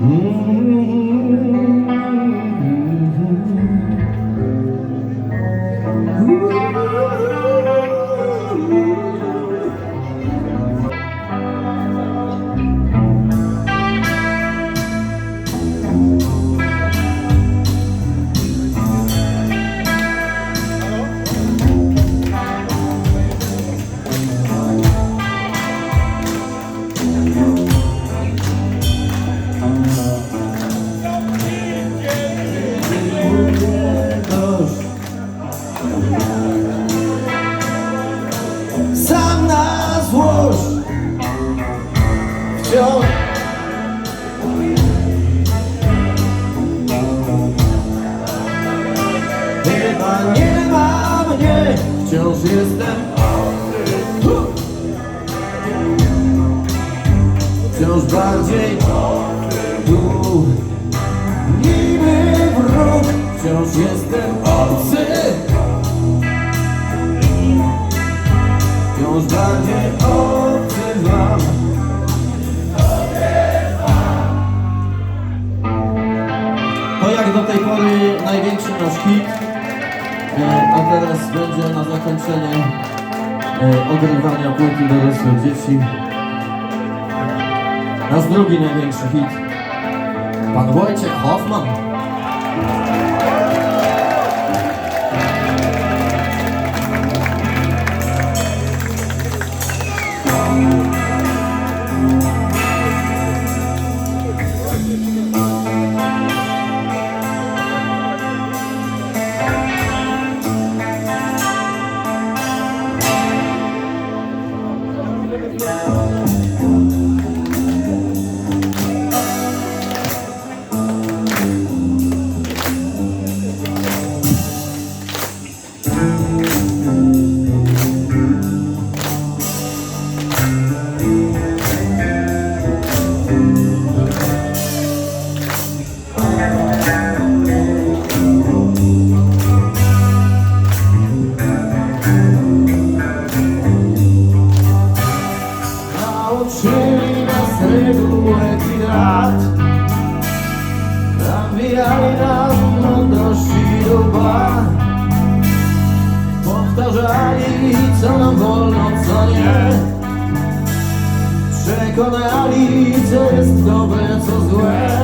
Mm-hmm. Wciąż Chyba nie ma mnie, wciąż jestem Hu! Wciąż bardziej tu Niby wróg, wciąż jestem obcy Wciąż bardziej do tej pory największy nasz hit E, A teraz będzie na zakończenie e, ogrywania płyty dorosłych dzieci. Nasz drugi największy hit. Pan Wojciech Hoffman Powtarzali co nam wolno, co nie. Przekonali co jest dobre, co złe